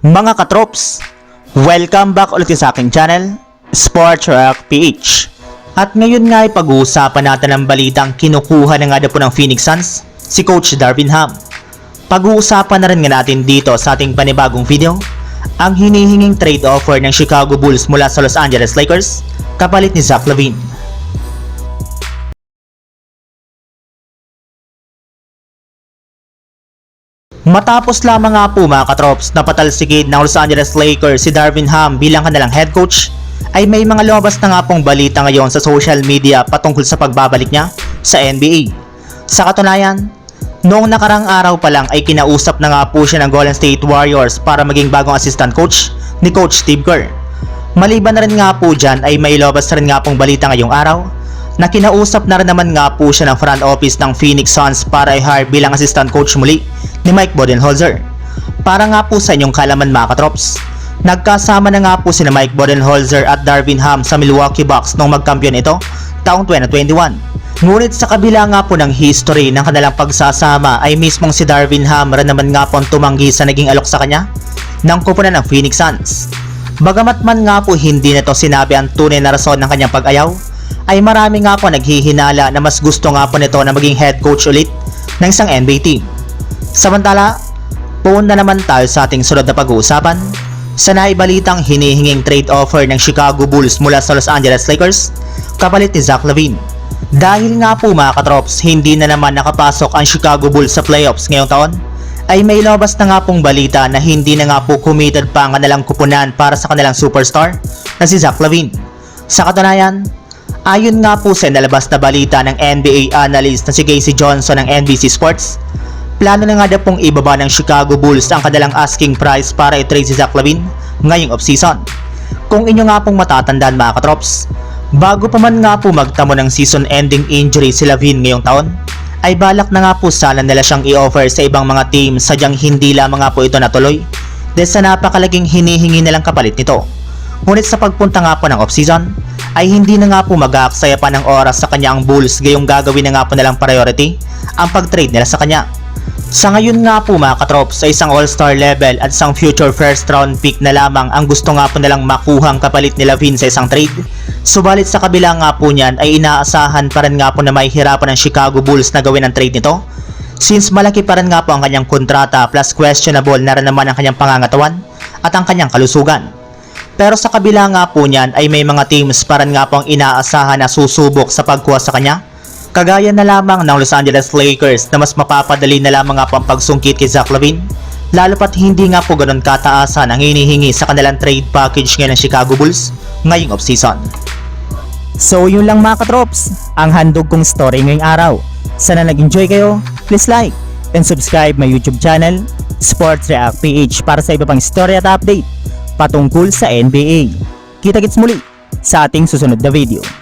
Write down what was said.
Mga katrops, welcome back ulit sa aking channel, Sports Rock PH. At ngayon nga ay pag-uusapan natin ang balitang kinukuha na nga na po ng Phoenix Suns, si Coach Darvin Ham. Pag-uusapan na rin nga natin dito sa ating panibagong video, ang hinihinging trade offer ng Chicago Bulls mula sa Los Angeles Lakers, kapalit ni Zach Lavine. Matapos lamang nga po mga katrops na patalsigid ng Los Angeles Lakers si Darvin Ham bilang kanilang head coach, ay may mga lumabas na nga pong balita ngayon sa social media patungkol sa pagbabalik niya sa NBA. Sa katunayan, noong nakarang araw pa lang ay kinausap na nga po siya ng Golden State Warriors para maging bagong assistant coach ni Coach Steve Kerr. Maliban na rin nga po dyan ay may lumabas na rin nga pong balita ngayong araw na kinausap na rin naman nga po siya ng front office ng Phoenix Suns para i-hire bilang assistant coach muli ni Mike Budenholzer. Para nga po sa inyong kalaman mga katrops, nagkasama na nga po sina Mike Budenholzer at Darvin Ham sa Milwaukee Bucks nung magkampiyon ito taong 2021. Ngunit sa kabila nga po ng history ng kanilang pagsasama ay mismong si Darvin Ham rin naman nga po ang tumanggi sa naging alok sa kanya ng kupunan ng Phoenix Suns. Bagamat man nga po hindi nito sinabi ang tunay na rason ng kanyang pag-ayaw, ay marami nga po naghihinala na mas gusto nga po nito na maging head coach ulit ng isang NBA team. Samantala, puun na naman tayo sa ating sunod na pag-uusapan sa naibalitang hinihinging trade offer ng Chicago Bulls mula sa Los Angeles Lakers kapalit ni Zach Lavine. Dahil nga po mga katrops, hindi na naman nakapasok ang Chicago Bulls sa playoffs ngayong taon, ay may labas na nga pong balita na hindi na nga po committed pa ang kanilang kupunan para sa kanilang superstar na si Zach Lavine. Sa katunayan, ayon nga po sa nalabas na balita ng NBA analyst na si Casey Johnson ng NBC Sports, plano na nga daw pong ibaba ng Chicago Bulls ang kanilang asking price para i-trade si Zach Lavine ngayong offseason. Kung inyo nga pong matatandaan mga katrops, bago pa man nga po magtamo ng season-ending injury si Lavine ngayong taon, ay balak na nga po sana nila siyang i-offer sa ibang mga team sadyang hindi lamang nga po ito natuloy dahil sa napakalaging hinihingi nilang kapalit nito. Ngunit sa pagpunta nga po ng offseason, ay hindi na nga po mag-aaksaya pa ng oras sa kanya ang Bulls gayong gagawin na nga po nilang priority ang pag-trade nila sa kanya. Sa ngayon nga po mga katrops sa isang all-star level at isang future first round pick na lamang ang gusto nga po nilang makuhang kapalit ni Lavin sa isang trade. Subalit sa kabila nga po niyan ay inaasahan pa rin nga po na may hirapan ng Chicago Bulls na gawin ang trade nito. Since malaki pa rin nga po ang kanyang kontrata plus questionable na rin naman ang kanyang pangangatawan at ang kanyang kalusugan. Pero sa kabila nga po niyan ay may mga teams pa rin nga po ang inaasahan na susubok sa pagkuha sa kanya Kagaya na lamang ng Los Angeles Lakers na mas mapapadali na lamang nga po pagsungkit kay Zach Lavine lalo pat hindi nga po ganun kataasan ang hinihingi sa kanilang trade package ngayon ng Chicago Bulls ngayong offseason. So yun lang mga katrops, ang handog kong story ngayong araw. Sana nag-enjoy kayo, please like and subscribe my YouTube channel, Sports React PH para sa iba pang story at update patungkol sa NBA. Kita-kits muli sa ating susunod na video.